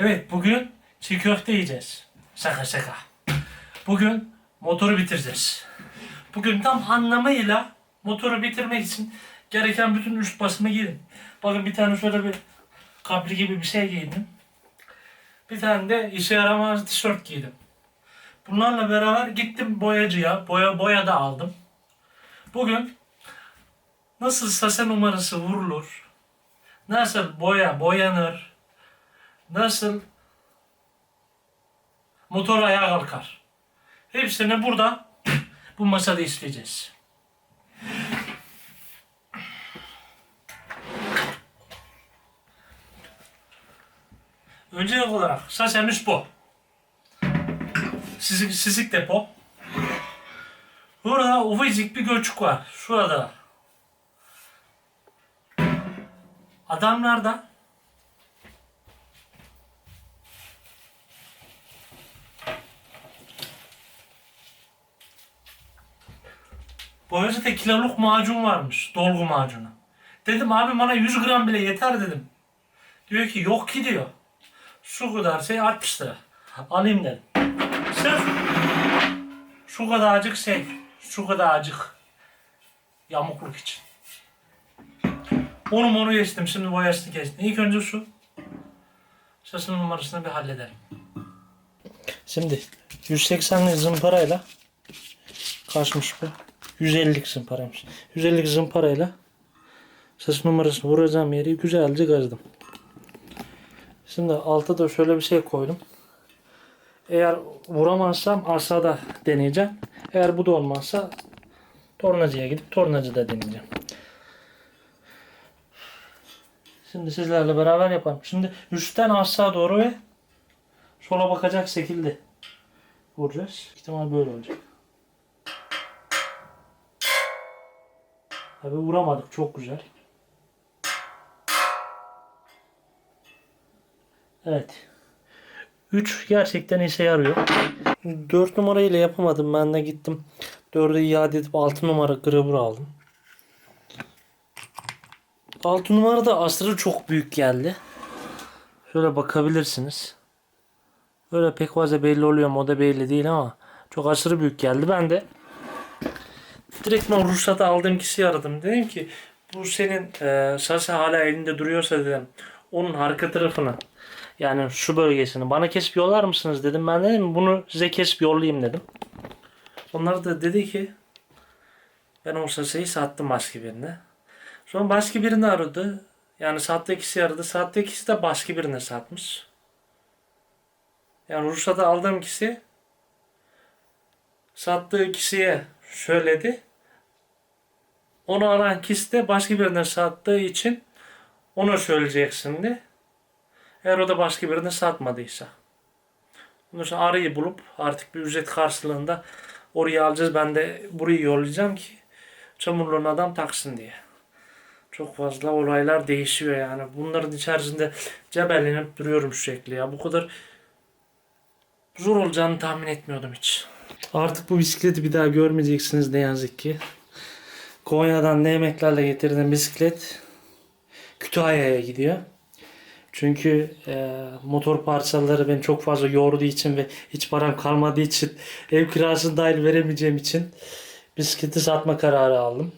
Evet bugün çiğ köfte yiyeceğiz. Şaka şaka. Bugün motoru bitireceğiz. Bugün tam anlamıyla motoru bitirmek için gereken bütün üst basımı giydim. Bakın bir tane şöyle bir kapri gibi bir şey giydim. Bir tane de işe yaramaz tişört giydim. Bunlarla beraber gittim boyacıya. Boya boya da aldım. Bugün nasıl sase numarası vurulur? Nasıl boya boyanır? Nasıl motor ayağa kalkar? Hepsini burada bu masada işleyeceğiz. Öncelik olarak sasemiz bu. Sizik, sizik depo. Burada ufacık bir göçük var. Şurada. Adamlarda Boyacıda kiloluk macun varmış. Dolgu macunu. Dedim abi bana 100 gram bile yeter dedim. Diyor ki yok ki diyor. Şu kadar şey 60 lira. Alayım dedim. Sırf şu kadarcık şey. Şu kadarcık yamukluk için. Onu onu geçtim. Şimdi boyasını kestim. İlk önce şu sasının numarasını bir halledelim. Şimdi 180'lik zımparayla kaçmış bu? 150'lik zımparaymış. 150'lik zımparayla ses numarasını vuracağım yeri güzelce kazdım. Şimdi altta da şöyle bir şey koydum. Eğer vuramazsam aşağıda deneyeceğim. Eğer bu da olmazsa tornacıya gidip tornacıda deneyeceğim. Şimdi sizlerle beraber yapalım. Şimdi üstten aşağı doğru ve sola bakacak şekilde vuracağız. İhtimal böyle olacak. Tabi vuramadık. Çok güzel. Evet. 3 gerçekten işe yarıyor. 4 numara ile yapamadım. Ben de gittim. 4'ü iade edip 6 numara grabur aldım. 6 numara da aslında çok büyük geldi. Şöyle bakabilirsiniz. Böyle pek fazla belli oluyor mu o da belli değil ama çok aşırı büyük geldi. Ben de direkt ben ruhsatı aldığım kişiyi aradım. Dedim ki bu senin e, şase hala elinde duruyorsa dedim onun arka tarafını yani şu bölgesini bana kesip yollar mısınız dedim. Ben dedim bunu size kesip yollayayım dedim. Onlar da dedi ki ben o saseyi sattım başka birine. Sonra başka birini aradı. Yani sahte kişi aradı. Sahte kişi de başka birine satmış. Yani ruhsatı aldığım kişi sattığı kişiye söyledi. Onu aran kişi de başka birine sattığı için ona söyleyeceksin de. Eğer o da başka birine satmadıysa. Ondan sonra arayı bulup artık bir ücret karşılığında oraya alacağız. Ben de burayı yollayacağım ki çamurluğun adam taksın diye. Çok fazla olaylar değişiyor yani. Bunların içerisinde cebellenip duruyorum sürekli ya. Bu kadar zor olacağını tahmin etmiyordum hiç. Artık bu bisikleti bir daha görmeyeceksiniz ne yazık ki. Konya'dan ne yemeklerle getirdiğim bisiklet Kütahya'ya gidiyor. Çünkü e, motor parçaları beni çok fazla yorduğu için ve hiç param kalmadığı için ev kirasını dahil veremeyeceğim için bisikleti satma kararı aldım.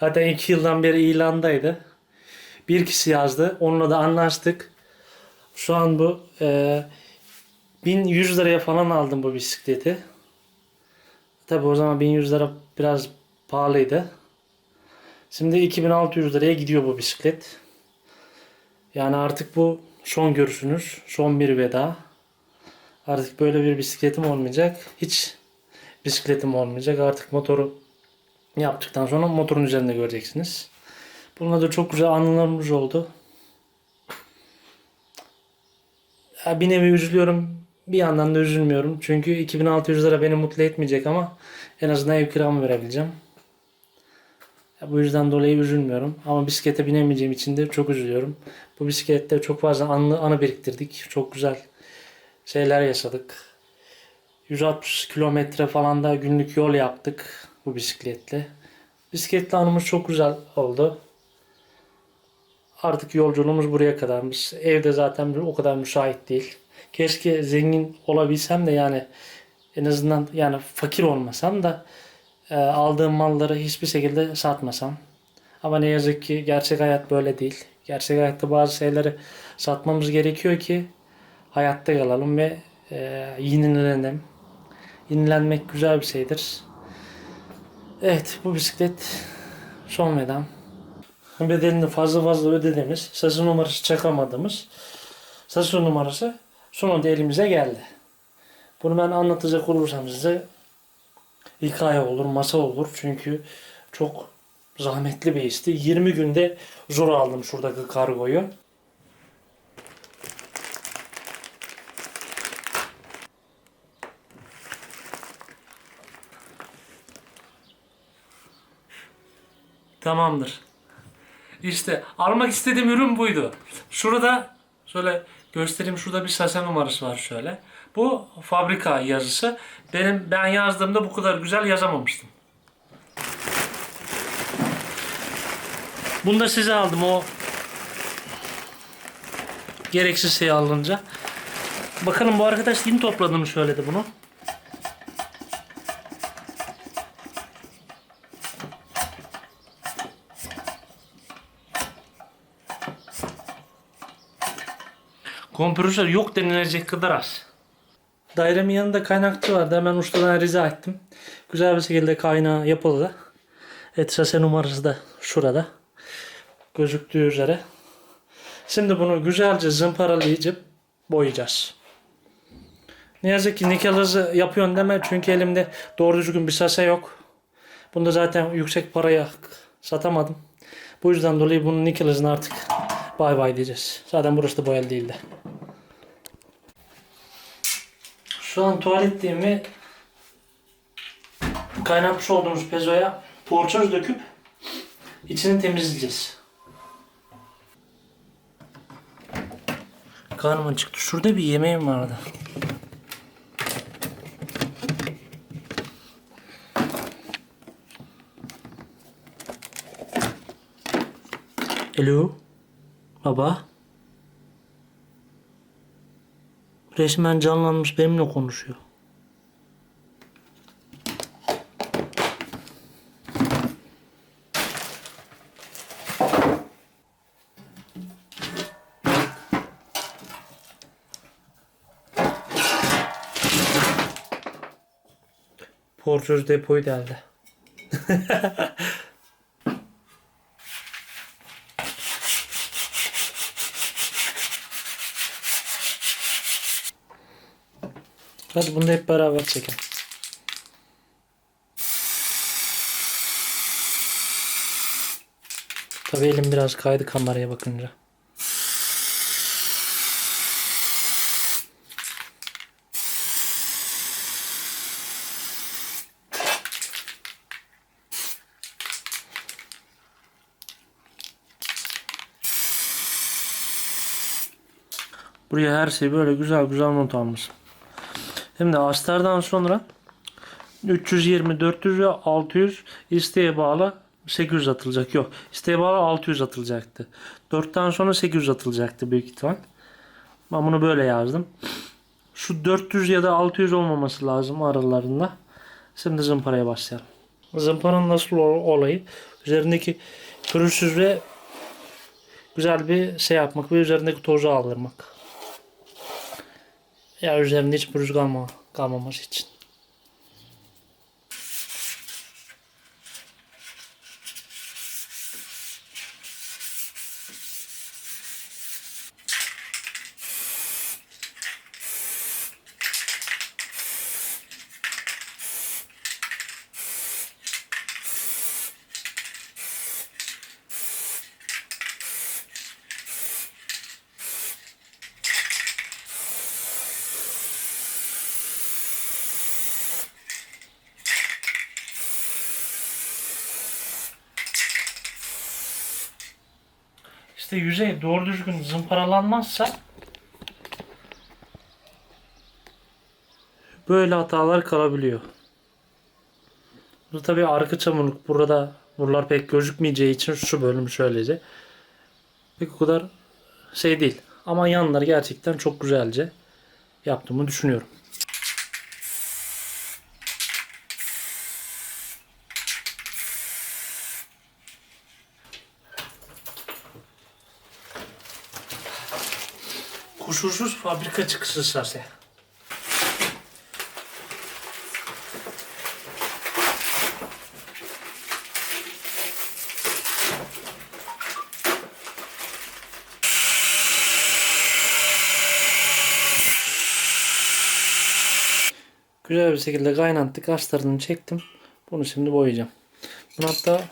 Zaten iki yıldan beri ilandaydı. Bir kişi yazdı. Onunla da anlaştık. Şu an bu e, 1100 liraya falan aldım bu bisikleti. Tabi o zaman 1100 lira biraz pahalıydı. Şimdi 2600 liraya gidiyor bu bisiklet. Yani artık bu son görüşünüz. Son bir veda. Artık böyle bir bisikletim olmayacak. Hiç bisikletim olmayacak. Artık motoru yaptıktan sonra motorun üzerinde göreceksiniz. Bununla da çok güzel anılarımız oldu. Ya bir nevi üzülüyorum. Bir yandan da üzülmüyorum. Çünkü 2600 lira beni mutlu etmeyecek ama en azından ev kiramı verebileceğim. Bu yüzden dolayı üzülmüyorum. Ama bisiklete binemeyeceğim için de çok üzülüyorum. Bu bisiklette çok fazla anı, anı biriktirdik. Çok güzel şeyler yaşadık. 160 kilometre falan da günlük yol yaptık bu bisikletle. Bisikletle anımız çok güzel oldu. artık yolculuğumuz buraya kadarmış. Evde zaten o kadar müsait değil. Keşke zengin olabilsem de yani en azından yani fakir olmasam da e, aldığım malları hiçbir şekilde satmasam. Ama ne yazık ki gerçek hayat böyle değil. Gerçek hayatta bazı şeyleri satmamız gerekiyor ki hayatta kalalım ve e, yenilenelim. Yenilenmek güzel bir şeydir. Evet bu bisiklet son vedam. Bedelini fazla fazla ödediğimiz, sası numarası çakamadığımız sası numarası sonunda elimize geldi. Bunu ben anlatacak olursam size hikaye olur, masal olur. Çünkü çok zahmetli bir işti. 20 günde zor aldım şuradaki kargoyu. Tamamdır. İşte almak istediğim ürün buydu. Şurada şöyle göstereyim şurada bir sase numarası var şöyle. Bu fabrika yazısı. Benim ben yazdığımda bu kadar güzel yazamamıştım. Bunu da size aldım o gereksiz şey alınca. Bakalım bu arkadaş yeni topladığını söyledi bunu. Kompresör yok denilecek kadar az. Dairemin yanında kaynakçı vardı. Hemen ustadan rica ettim. Güzel bir şekilde kaynağı yapıldı. Et sase numarası da şurada. Gözüktüğü üzere. Şimdi bunu güzelce zımparalayıp boyayacağız. Ne yazık ki nikel hızı yapıyorsun deme çünkü elimde doğru düzgün bir sase yok. Bunu da zaten yüksek paraya satamadım. Bu yüzden dolayı bunun nikel hızını artık bay bay diyeceğiz. Zaten burası da boyalı değildi. Şu an tuvaletliğimi kaynatmış olduğumuz pezoya porçöz döküp içini temizleyeceğiz. Karnım çıktı. Şurada bir yemeğim vardı. Hello. Baba. Resmen canlanmış benimle konuşuyor. Porçöz depoyu deldi. Hadi bunu da hep beraber çekelim. Tabii elim biraz kaydı kameraya bakınca. Buraya her şeyi böyle güzel güzel not almışım. Şimdi astardan sonra 320, 400 ve 600 isteğe bağlı 800 atılacak. Yok. isteğe bağlı 600 atılacaktı. 4'ten sonra 800 atılacaktı büyük ihtimal. Ben bunu böyle yazdım. Şu 400 ya da 600 olmaması lazım aralarında. Şimdi zımparaya başlayalım. Zımparanın nasıl ol- olayı? Üzerindeki pürüzsüz ve güzel bir şey yapmak ve üzerindeki tozu aldırmak. Ya üzerinde hiç pürüz kalma, kalmaması için. İşte yüzey doğru düzgün zımparalanmazsa böyle hatalar kalabiliyor. Bu tabii arka çamurluk burada buralar pek gözükmeyeceği için şu bölüm şöylece. Pek o kadar şey değil. Ama yanları gerçekten çok güzelce yaptığımı düşünüyorum. Fabrika çıkışı sase. Güzel bir şekilde kaynattık. Astarını çektim. Bunu şimdi boyayacağım. Bunu hatta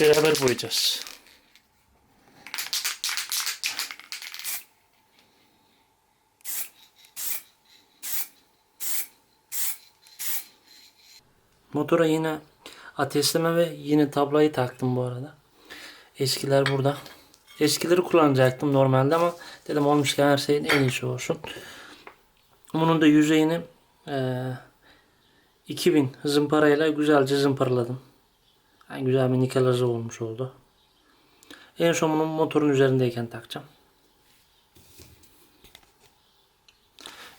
beraber boyayacağız. Motora yine ateşleme ve yine tablayı taktım bu arada. Eskiler burada. Eskileri kullanacaktım normalde ama dedim olmuşken her şeyin en iyisi olsun. Bunun da yüzeyini eee 2000 zımparayla güzelce zımparaladım. Yani güzel bir nikel azı olmuş oldu. En son bunu motorun üzerindeyken takacağım.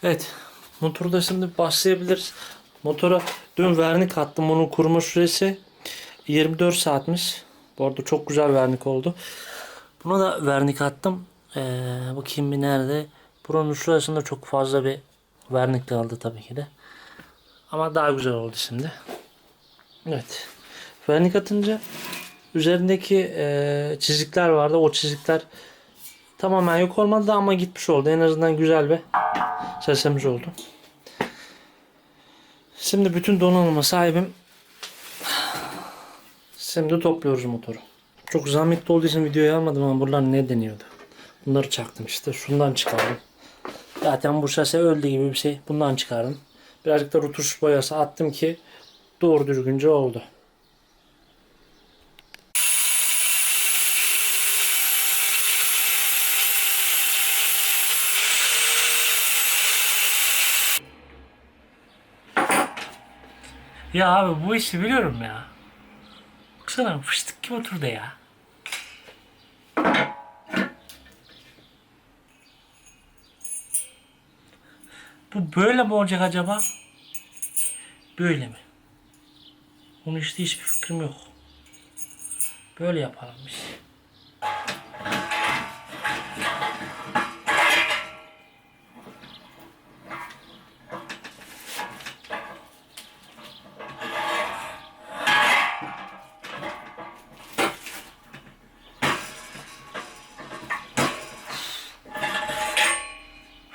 Evet. Motorda şimdi başlayabiliriz. Motora dün vernik attım. Bunun kurma süresi 24 saatmiş. Bu arada çok güzel vernik oldu. Buna da vernik attım. Ee, bakayım bir nerede. Buranın şurasında çok fazla bir vernik kaldı tabii ki de. Ama daha güzel oldu şimdi. Evet. Vernik atınca üzerindeki e, çizikler vardı. O çizikler tamamen yok olmadı ama gitmiş oldu. En azından güzel bir sesimiz oldu. Şimdi bütün donanıma sahibim. Şimdi topluyoruz motoru. Çok zahmetli olduğu için videoyu almadım ama buralar ne deniyordu. Bunları çaktım işte. Şundan çıkardım. Zaten bu şase öldü gibi bir şey. Bundan çıkardım. Birazcık da rutuş boyası attım ki doğru düzgünce oldu. Ya abi bu işi biliyorum ya. Baksana fıstık gibi oturdu ya. Bu böyle mi olacak acaba? Böyle mi? Bunu işte hiçbir fikrim yok. Böyle yapalım biz.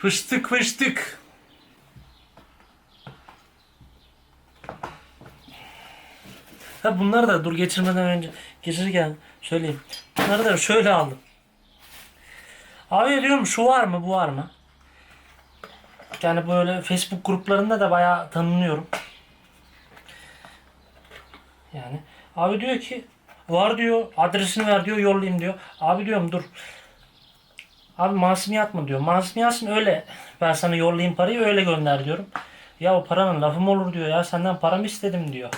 Fıstık fıstık. Ha bunları da dur geçirmeden önce geçirirken söyleyeyim. Bunları da şöyle aldım. Abi diyorum şu var mı bu var mı? Yani böyle Facebook gruplarında da bayağı tanınıyorum. Yani abi diyor ki var diyor adresini ver diyor yollayayım diyor. Abi diyorum dur. Abi masumiyat mı diyor. Masumiyatsın öyle. Ben sana yollayayım parayı öyle gönder diyorum. Ya o paranın lafı mı olur diyor ya. Senden paramı istedim diyor.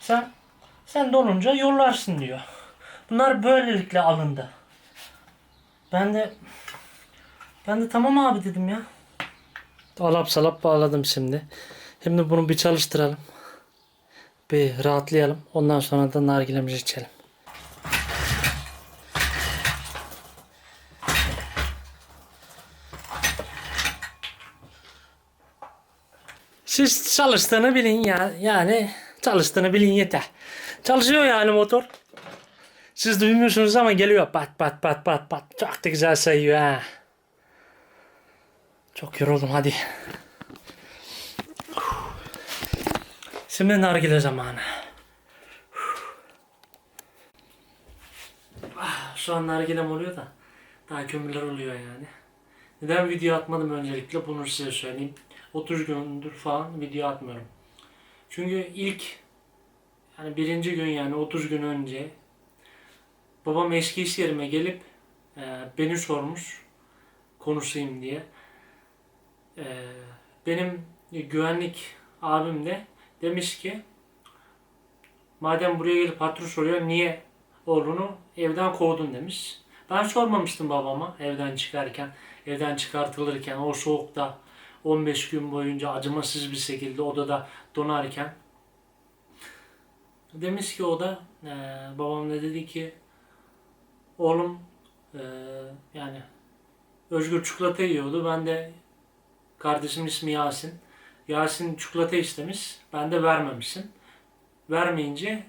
Sen sen de olunca yollarsın diyor. Bunlar böylelikle alındı. Ben de ben de tamam abi dedim ya. Alap salap bağladım şimdi. Şimdi bunu bir çalıştıralım. Bir rahatlayalım. Ondan sonra da nargilemizi içelim. Siz çalıştığını bilin ya. Yani çalıştığını bilin yeter. Çalışıyor yani motor. Siz duymuyorsunuz ama geliyor pat pat pat pat pat. Çok da güzel sayıyor ha. Çok yoruldum hadi. Şimdi nargile zamanı. Ah, Şu an nargilem oluyor da daha kömürler oluyor yani. Neden video atmadım öncelikle bunu size söyleyeyim. 30 gündür falan video atmıyorum. Çünkü ilk yani birinci gün yani 30 gün önce babam eski iş yerime gelip e, beni sormuş konuşayım diye. E, benim güvenlik abim de demiş ki madem buraya gelip hatır soruyor niye oğlunu evden kovdun demiş. Ben sormamıştım babama evden çıkarken, evden çıkartılırken o soğukta 15 gün boyunca acımasız bir şekilde odada donarken. Demiş ki o da eee babam da dedi ki oğlum eee, yani Özgür çikolata yiyordu. Ben de kardeşimin ismi Yasin. Yasin çikolata istemiş. Ben de vermemişim. Vermeyince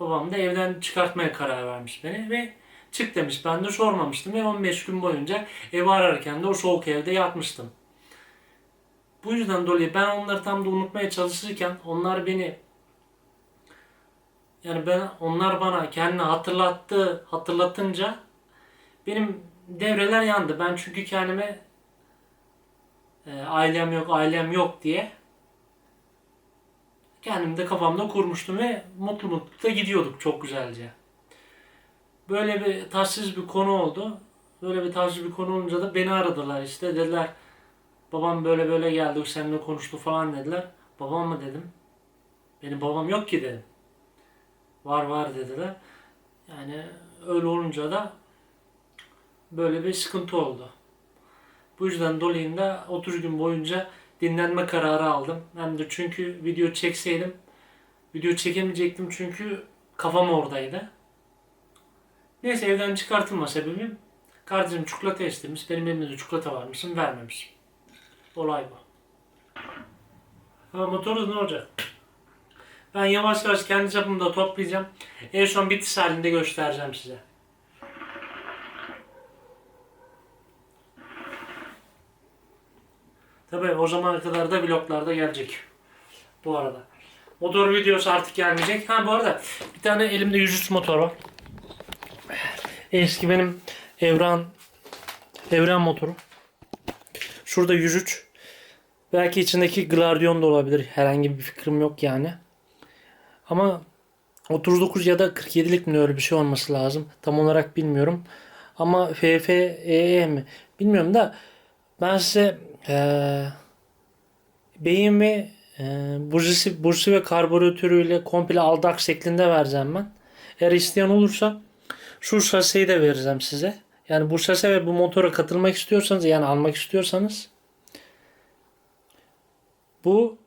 babam da evden çıkartmaya karar vermiş beni ve çık demiş. Ben de sormamıştım ve 15 gün boyunca evi ararken de o soğuk evde yatmıştım. Bu yüzden dolayı ben onları tam da unutmaya çalışırken onlar beni yani ben onlar bana kendini hatırlattı hatırlatınca benim devreler yandı. Ben çünkü kendime e, ailem yok, ailem yok diye kendim de kafamda kurmuştum ve mutlu mutlu da gidiyorduk çok güzelce. Böyle bir tatsız bir konu oldu. Böyle bir tatsız bir konu olunca da beni aradılar işte dediler babam böyle böyle geldi seninle konuştu falan dediler. Babam mı dedim. Benim babam yok ki dedim. Var var dediler. Yani öyle olunca da böyle bir sıkıntı oldu. Bu yüzden dolayı da 30 gün boyunca dinlenme kararı aldım. Hem de çünkü video çekseydim video çekemeyecektim çünkü kafam oradaydı. Neyse evden çıkartılma sebebim kardeşim çikolata istemiş. Benim elimde de çikolata varmışım vermemişim. Olay bu. Ha motoru ne olacak? Ben yavaş yavaş kendi çapımda toplayacağım. En son bitiş halinde göstereceğim size. Tabii o zamana kadar da vloglarda gelecek. Bu arada. Motor videosu artık gelmeyecek. Ha bu arada bir tane elimde 103 motor var. Eski benim Evran Evren motoru. Şurada 103. Belki içindeki Gladion da olabilir. Herhangi bir fikrim yok yani. Ama 39 ya da 47'lik mi öyle bir şey olması lazım. Tam olarak bilmiyorum. Ama FFEE mi? Bilmiyorum da ben size eee beyin ve eee bursi, bursi ve karbüratörüyle komple aldak şeklinde vereceğim ben. Eğer isteyen olursa şu şaseyi de vereceğim size. Yani bu şase ve bu motora katılmak istiyorsanız yani almak istiyorsanız bu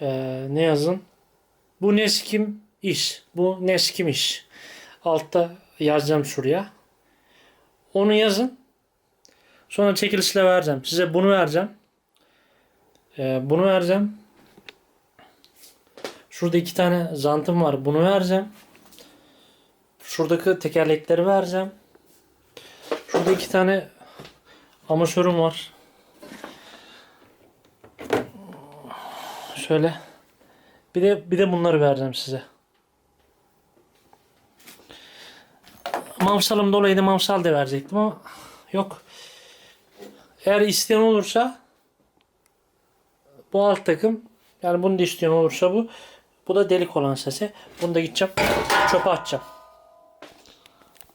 eee, ne yazın? Bu Neskim iş. Bu Neskim iş. Altta yazacağım şuraya. Onu yazın. Sonra çekilişle vereceğim. Size bunu vereceğim. Ee, bunu vereceğim. Şurada iki tane zantım var. Bunu vereceğim. Şuradaki tekerlekleri vereceğim. Şurada iki tane amatörüm var. Şöyle. Bir de bir de bunları vereceğim size. Mavsalım dolayıydı mavsal da verecektim ama yok. Eğer isteyen olursa bu alt takım yani bunu da isteyen olursa bu bu da delik olan sese. Bunu da gideceğim çöpe atacağım.